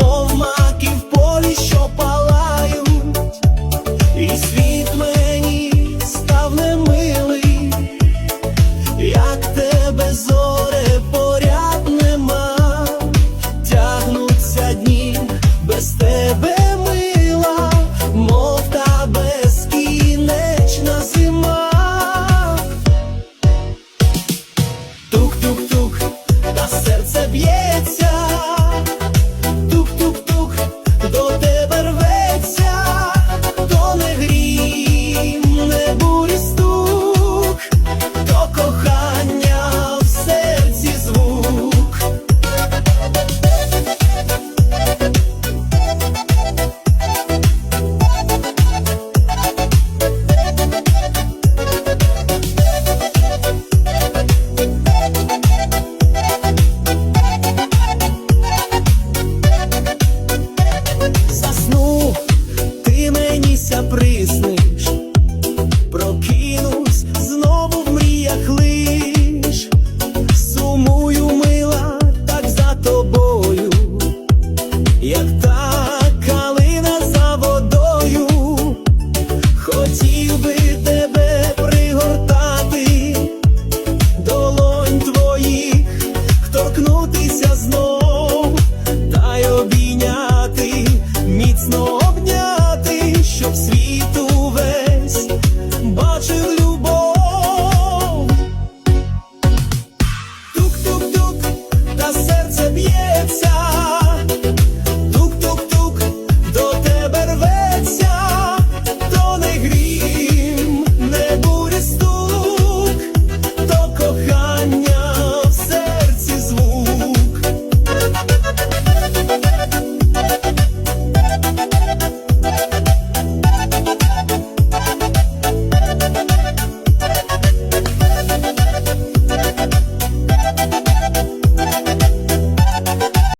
мов в полі, що палають, і світ мені став немилий, як тебе зоре поряд нема, тягнуться дні без тебе мила, мов та безкінечна зима. Тук-тук-тук, та серце б'ється. знов, та й обійняти, міцно обняти, щоб світ увесь бачив любов. Тук-тук-тук, та серце б'ється.